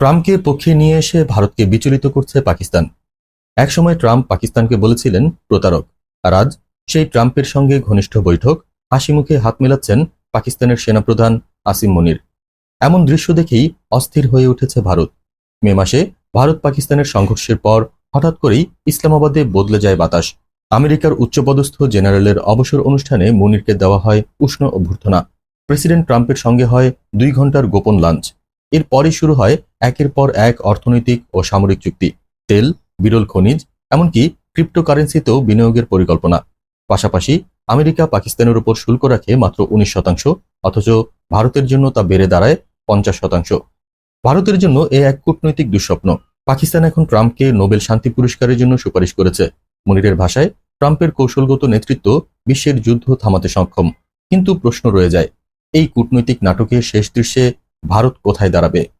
ট্রাম্পকে পক্ষে নিয়ে এসে ভারতকে বিচলিত করছে পাকিস্তান। একসময় ট্রাম্প পাকিস্তানকে বলেছিলেন, প্রতারক। আর আজ সেই ট্রাম্পের সঙ্গে ঘনিষ্ঠ বৈঠক, হাসি মুখে হাত মেলাচ্ছেন পাকিস্তানের সেনাপ্রধান আসিম মনির। এমন দৃশ্য দেখেই অস্থির হয়ে উঠেছে ভারত। মে মাসে ভারত পাকিস্তানের সংঘর্ষের পর হঠাৎ করেই ইসলামাবাদে বদলে যায় বাতাস। আমেরিকার উচ্চপদস্থ জেনারেলের অবসর অনুষ্ঠানে মনিরকে দেওয়া হয় উষ্ণ অভ্যর্থনা। প্রেসিডেন্ট ট্রাম্পের সঙ্গে হয় দুই ঘণ্টার গোপন লাঞ্চ। এরপরই শুরু হয় একের পর এক অর্থনৈতিক ও সামরিক চুক্তি। তেল, বিরল খনিজ, এমনকি ক্রিপ্টোকারেন্সিতেও বিনিয়োগের পরিকল্পনা। পাশাপাশি আমেরিকা পাকিস্তানের উপর শুল্ক রাখে মাত্র উনিশ শতাংশ, অথচ ভারতের জন্য তা বেড়ে দাঁড়ায় পঞ্চাশ শতাংশ। ভারতের জন্য এ এক কূটনৈতিক দুঃস্বপ্ন। পাকিস্তান এখন ট্রাম্পকে নোবেল শান্তি পুরস্কারের জন্য সুপারিশ করেছে। মনিরের ভাষায়, ট্রাম্পের কৌশলগত নেতৃত্ব বিশ্বের যুদ্ধ থামাতে সক্ষম। কিন্তু প্রশ্ন রয়ে যায়, এই কূটনৈতিক নাটকের শেষ দৃশ্যে ভারত কোথায় দাঁড়াবে?